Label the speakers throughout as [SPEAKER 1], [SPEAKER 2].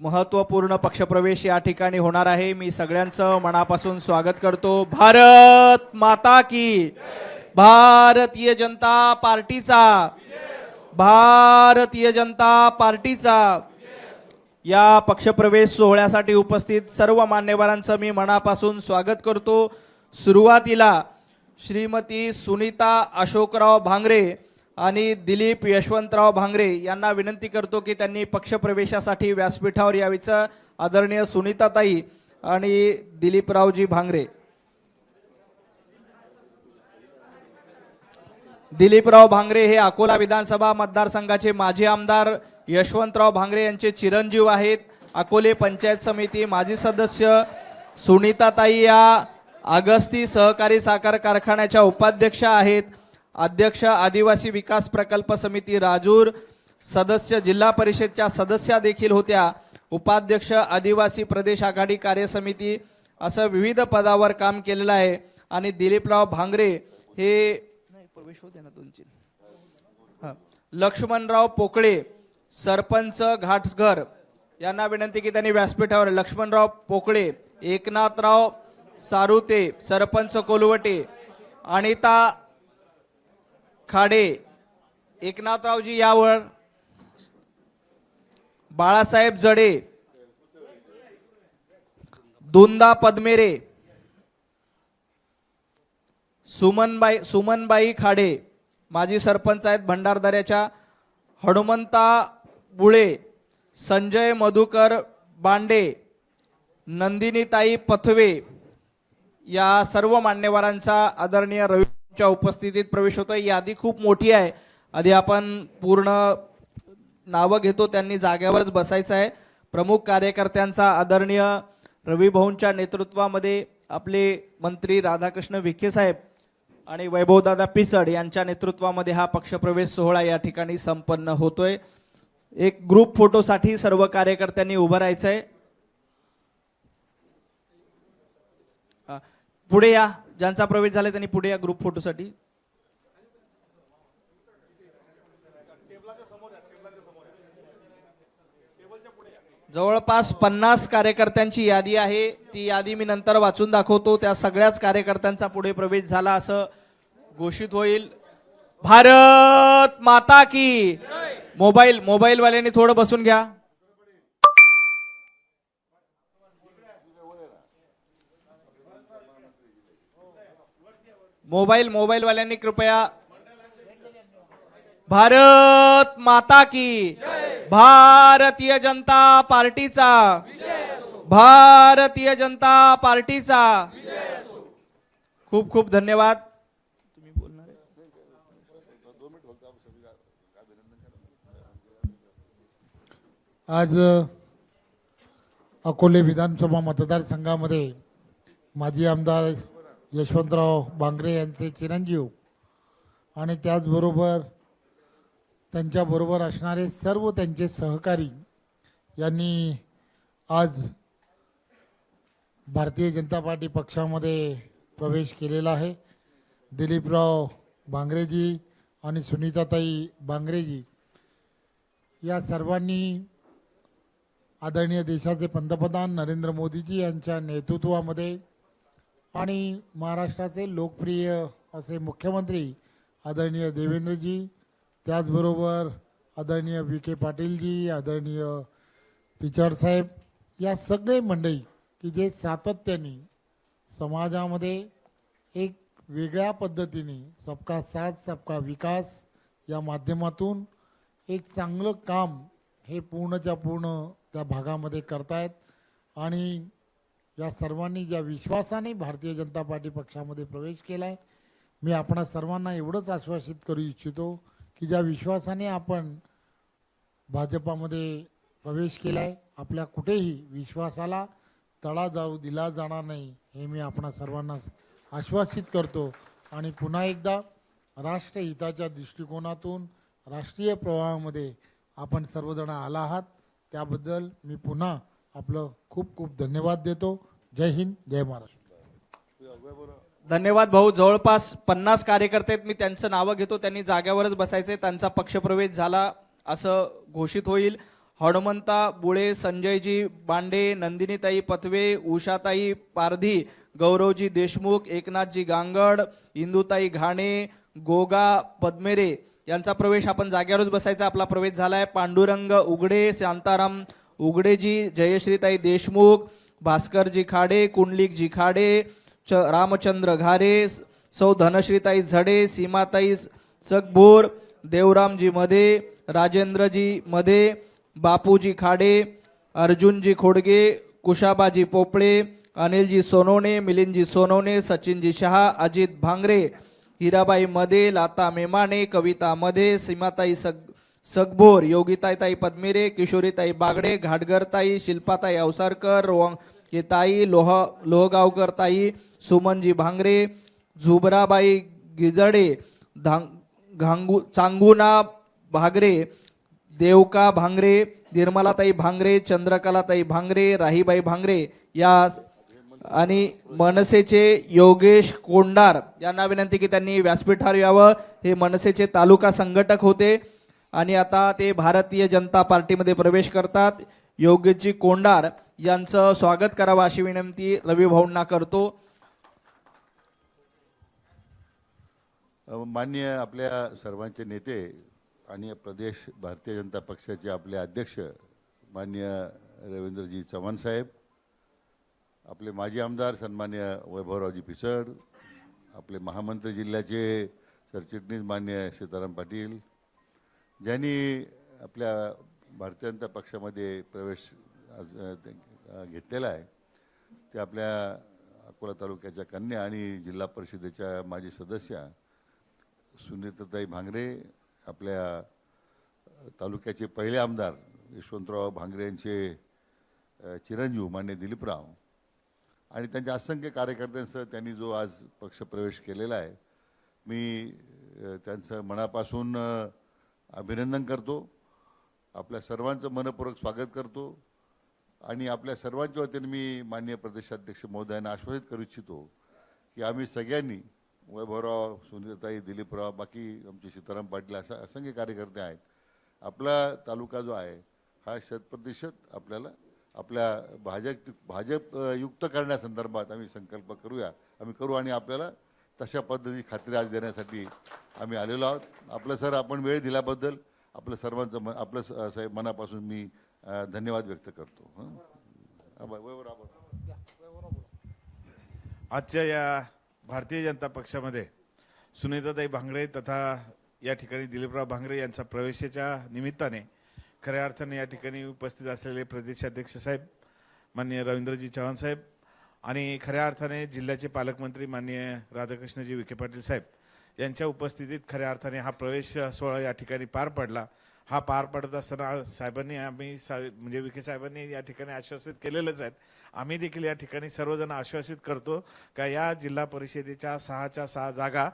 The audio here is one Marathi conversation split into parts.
[SPEAKER 1] महत्त्वपूर्ण पक्षप्रवेश या ठिकाणी होणार आहे. मी सगळ्यांचं मनापासून स्वागत करतो. भारत माता की भारतीय जनता पार्टीचा. भारतीय जनता पार्टीचा. या पक्षप्रवेश सोहळ्यासाठी उपस्थित सर्व मान्यवरांचं मी मनापासून स्वागत करतो. सुरुवातीला श्रीमती सुनीता अशोकराव भांगरे आणि दिलीप यशवंतराव भांगरे यांना विनंती करतो की त्यांनी पक्षप्रवेशासाठी व्यासपीठावर यावीचं आदरणीय सुनीताताई आणि दिलीपरावजी भांगरे. दिलीपराव भांगरे हे अकोला विधानसभा मतदारसंघाचे माजी आमदार यशवंतराव भांगरे यांचे चिरंजीव आहेत. अकोले पंचायत समिती माजी सदस्य सुनीताताई या अगस्ती सहकारी साखर कारखान्याच्या उपाध्यक्षा आहेत. अध्यक्ष आदिवासी विकास प्रकल्प समिती राजूर सदस्य जिल्हा परिषदच्या सदस्या देखील होत्या. उपाध्यक्ष आदिवासी प्रदेश आघाडी कार्यसमिती असं विविध पदावर काम केलेलं आहे. आणि दिलीपराव भांगरे हे प्रवेश होते ना दोन लक्ष्मणराव पोकळे सरपंच घाटघर यांना विनंती की त्यांनी व्यासपीठावर लक्ष्मणराव पोकळे एकनाथराव सारुते सरपंच कोलवटे अनिता खाडे एकनाथरावजी यावर बाळासाहेब जडे दुंदा पद्मेरे सुमनबाई सुमनबाई खाडे माजी सरपंच आहेत भंडारदऱ्याच्या हनुमंता बुळे संजय मधुकर बांडे नंदिनीताई पथवे या सर्व मान्यवरांचा आदरणीय च्या उपस्थितीत प्रवेश होतोय. यादी खूप मोठी आहे. आधी आपण पूर्ण नावं घेतो. त्यांनी जाग्यावरच बसायचं आहे. प्रमुख कार्यकर्त्यांचा आदरणीय रवी भाऊंच्या नेतृत्वामध्ये आपले मंत्री राधाकृष्ण विखे साहेब आणि वैभवदादा पिचड यांच्या नेतृत्वामध्ये हा पक्षप्रवेश सोहळा या ठिकाणी संपन्न होतोय. एक ग्रुप फोटोसाठी सर्व कार्यकर्त्यांनी उभं राहायचंय. पुढे या. ज्यांचा प्रवेश झाला त्यांनी पुढे या ग्रुप फोटोसाठी जवळपास पन्नास कार्यकर्त्यांची यादी आहे. ती यादी मी नंतर वाचून दाखवतो. त्या सगळ्याच कार्यकर्त्यांचा पुढे प्रवेश झाला असं घोषित होईल. भारत माता की. मोबाईल मोबाईलवाल्यांनी थोडं बसून घ्या. मोबाईल मोबाईलवाल्यांनी कृपया भारत माता की भारतीय जनता पार्टीचा भारतीय जनता पार्टीचा. खूप खूप धन्यवाद. तुम्ही बोलणार
[SPEAKER 2] आज अकोले विधानसभा मतदारसंघामध्ये माजी आमदार यशवंतराव बांगरे यांचे चिरंजीव. आणि त्याचबरोबर त्यांच्याबरोबर असणारे सर्व त्यांचे सहकारी यांनी आज भारतीय जनता पार्टी पक्षामध्ये प्रवेश केलेला आहे. दिलीपराव बांगरेजी आणि सुनीताताई बांगरेजी या सर्वांनी आदरणीय देशाचे पंतप्रधान नरेंद्र मोदीजी यांच्या नेतृत्वामध्ये आणि महाराष्ट्राचे लोकप्रिय असे मुख्यमंत्री आदरणीय देवेंद्रजी त्याचबरोबर आदरणीय व्ही के पाटीलजी आदरणीय पिचड साहेब या सगळे मंडळी की जे सातत्याने समाजामध्ये एक वेगळ्या पद्धतीने सबका साथ सबका विकास या माध्यमातून एक चांगलं काम हे पूर्णच्या पूर्ण त्या भागामध्ये करतायत. आणि या सर्वांनी ज्या विश्वासाने भारतीय जनता पार्टी पक्षामध्ये प्रवेश केला आहे मी आपणा सर्वांना एवढंच आश्वासित करू इच्छितो की ज्या विश्वासाने आपण भाजपामध्ये प्रवेश केला आहे आपल्या कुठेही विश्वासाला तडा जाऊ दिला जाणार नाही हे मी आपणा सर्वांना आश्वासित करतो. आणि पुन्हा एकदा राष्ट्रहिताच्या दृष्टिकोनातून राष्ट्रीय प्रवाहामध्ये आपण सर्वजण आला आहात त्याबद्दल मी पुन्हा आपलं खूप खूप धन्यवाद देतो. जय हिंद जय महाराष्ट्र.
[SPEAKER 1] धन्यवाद भाऊ. जवळपास पन्नास कार्यकर्ते आहेत. मी त्यांचं नावं घेतो. त्यांनी जाग्यावरच बसायचे त्यांचा पक्षप्रवेश झाला असं घोषित होईल. हनुमंता बुळे संजयजी बांडे नंदिनीताई पथवे उषाताई पारधी गौरवजी देशमुख एकनाथजी गांगड इंदुताई घाणे गोगा पद्मेरे यांचा प्रवेश आपण जाग्यावरच बसायचा. आपला प्रवेश झाला आहे पांडुरंग उघडे शांताराम उघडेजी जयश्रीताई देशमुख भास्करजी खाडे कुंडलिकजी खाडे च रामचंद्र घारे सौ धनश्रीताई झडे सीमाताई स- देवरामजी मध्ये राजेंद्रजी मध्ये बापूजी खाडे अर्जुनजी खोडगे कुशाबाजी पोपळे अनिलजी सोनवणे मिलिंदजी सोनवणे सचिनजी शहा अजित भांगरे हिराबाई मध्ये लाता मेमाने कविता मध्ये सीमाताई सग सगभोर योगिताईताई पद्मिरे किशोरीताई बागडे घाटगरताई शिल्पाताई अवसारकर ताई लोह लोहगावकर ताई सुमनजी भांगरे झुबराबाई गिजडे धांग घांगू चांगुना भागरे देवका भांगरे निर्मलाताई भांगरे चंद्रकलाताई भांगरे राहीबाई भांगरे या आणि मनसेचे योगेश कोंडार यांना विनंती की त्यांनी व्यासपीठावर यावं. हे मनसेचे तालुका संघटक होते. आणि आता ते भारतीय जनता पार्टीमध्ये प्रवेश करतात. योगेशजी कोंडार यांचं स्वागत करावं अशी विनंती रवी भाऊंना करतो.
[SPEAKER 3] मान्य आपल्या सर्वांचे नेते आणि प्रदेश भारतीय जनता पक्षाचे आपले अध्यक्ष माननीय रवींद्रजी चव्हाण साहेब आपले माजी आमदार सन्मान्य वैभवरावजी पिसड आपले महामंत्री जिल्ह्याचे सरचिटणीस मान्य सीताराम पाटील ज्यांनी आपल्या भारतीय जनता पक्षामध्ये प्रवेश आज, घेतलेला आहे ते आपल्या अकोला तालुक्याच्या कन्या आणि जिल्हा परिषदेच्या माजी सदस्या सुनीताताई भांगरे आपल्या तालुक्याचे पहिले आमदार यशवंतराव भांगरे यांचे चिरंजीव मान्य दिलीपराव आणि त्यांच्या असंख्य कार्यकर्त्यांसह त्यांनी जो आज पक्षप्रवेश केलेला आहे मी त्यांचं मनापासून अभिनंदन करतो. आपल्या सर्वांचं मनपूर्वक स्वागत करतो. आणि आपल्या सर्वांच्या वतीने मी माननीय प्रदेशाध्यक्ष महोदयांना आश्वासित करू इच्छितो की आम्ही सगळ्यांनी वैभवराव सुनीताई दिलीपराव बाकी आमचे सीताराम पाटील असा असंख्य कार्यकर्ते आहेत. आपला तालुका जो आहे हा शतप्रतिशत आपल्याला आपल्या भाजप भाजप युक्त करण्यासंदर्भात आम्ही संकल्प करूया. आम्ही करू आणि आपल्याला तशा पद्धती खात्री आज देण्यासाठी आम्ही आलेलो आहोत. आपलं सर आपण वेळ दिल्याबद्दल आपलं सर्वांचं मन आपलं साहेब मनापासून मी धन्यवाद व्यक्त करतो.
[SPEAKER 4] आजच्या या भारतीय जनता पक्षामध्ये सुनीताताई भांगरे तथा या ठिकाणी दिलीपराव भांगरे यांचा प्रवेशाच्या निमित्ताने खऱ्या अर्थाने या ठिकाणी उपस्थित असलेले प्रदेशाध्यक्ष साहेब माननीय रवींद्रजी चव्हाण साहेब आणि खऱ्या अर्थाने जिल्ह्याचे पालकमंत्री माननीय राधाकृष्णजी विखे पाटील साहेब यांच्या उपस्थितीत खऱ्या अर्थाने हा प्रवेश सोहळा या ठिकाणी पार पडला. हा पार पडत असताना साहेबांनी आम्ही सा म्हणजे विखे साहेबांनी या ठिकाणी आश्वासित केलेलंच आहेत. आम्ही देखील या ठिकाणी सर्वजण आश्वासित करतो का या जिल्हा परिषदेच्या सहाच्या सहा जागा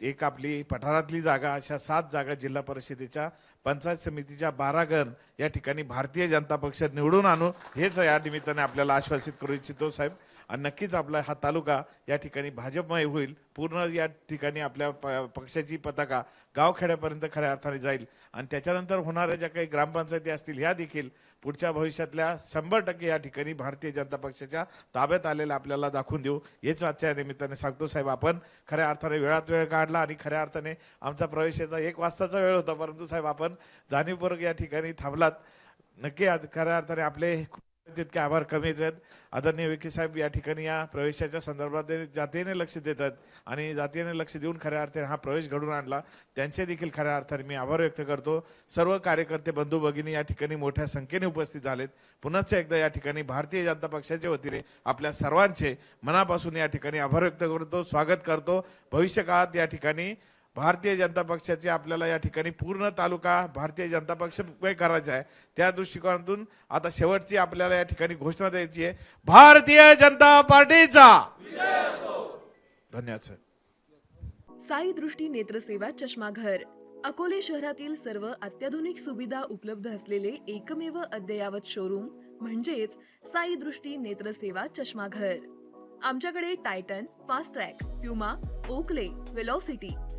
[SPEAKER 4] एक आपली पठारातली जागा अशा सात जागा जिल्हा परिषदेच्या पंचायत समितीच्या बारा गण या ठिकाणी भारतीय जनता पक्ष निवडून आणू हेच या निमित्ताने आपल्याला आश्वासित करू इच्छितो साहेब. आणि नक्कीच आपला हा तालुका या ठिकाणी भाजपमय होईल. पूर्ण या ठिकाणी आपल्या प- पक्षाची पताका गावखेड्यापर्यंत खऱ्या अर्थाने जाईल. आणि त्याच्यानंतर होणाऱ्या ज्या काही ग्रामपंचायती असतील ह्या देखील पुढच्या भविष्यातल्या शंभर टक्के या ठिकाणी भारतीय जनता पक्षाच्या ताब्यात आलेल्या आपल्याला दाखवून देऊ. हेच आजच्या निमित्ताने सांगतो साहेब. आपण खऱ्या अर्थाने वेळात वेळ काढला आणि खऱ्या अर्थाने आमचा प्रवेशाचा एक वाजताचा वेळ होता. परंतु साहेब आपण जाणीवपूर्वक या ठिकाणी थांबलात. नक्की खऱ्या अर्थाने आपले तितके आभार कमीच आहेत. आदरणीय विखे साहेब या ठिकाणी या प्रवेशाच्या संदर्भात ते जातीने लक्ष देतात आणि जातीने लक्ष देऊन खऱ्या अर्थाने हा प्रवेश घडून आणला. त्यांचे देखील खऱ्या अर्थाने मी आभार व्यक्त करतो. सर्व कार्यकर्ते बंधू भगिनी या ठिकाणी मोठ्या संख्येने उपस्थित झालेत. पुनश्च एकदा या ठिकाणी भारतीय जनता पक्षाच्या वतीने आपल्या सर्वांचे मनापासून या ठिकाणी आभार व्यक्त करतो स्वागत करतो. भविष्यकाळात या ठिकाणी भारतीय जनता पक्षाचे आपल्याला या ठिकाणी पूर्ण तालुका भारतीय जनता पक्ष करायचा आहे. त्या दृष्टिकोनातून आता शेवटची आपल्याला या ठिकाणी घोषणा द्यायची आहे. भारतीय जनता पार्टीचा. धन्यवाद सर.
[SPEAKER 5] साई दृष्टी नेत्रसेवा चष्माघर. अकोले शहरातील सर्व अत्याधुनिक सुविधा उपलब्ध असलेले एकमेव अद्ययावत शोरूम म्हणजेच साई दृष्टी नेत्रसेवा चष्माघर. आमच्याकडे Titan Fastrack Puma Oakley Velocity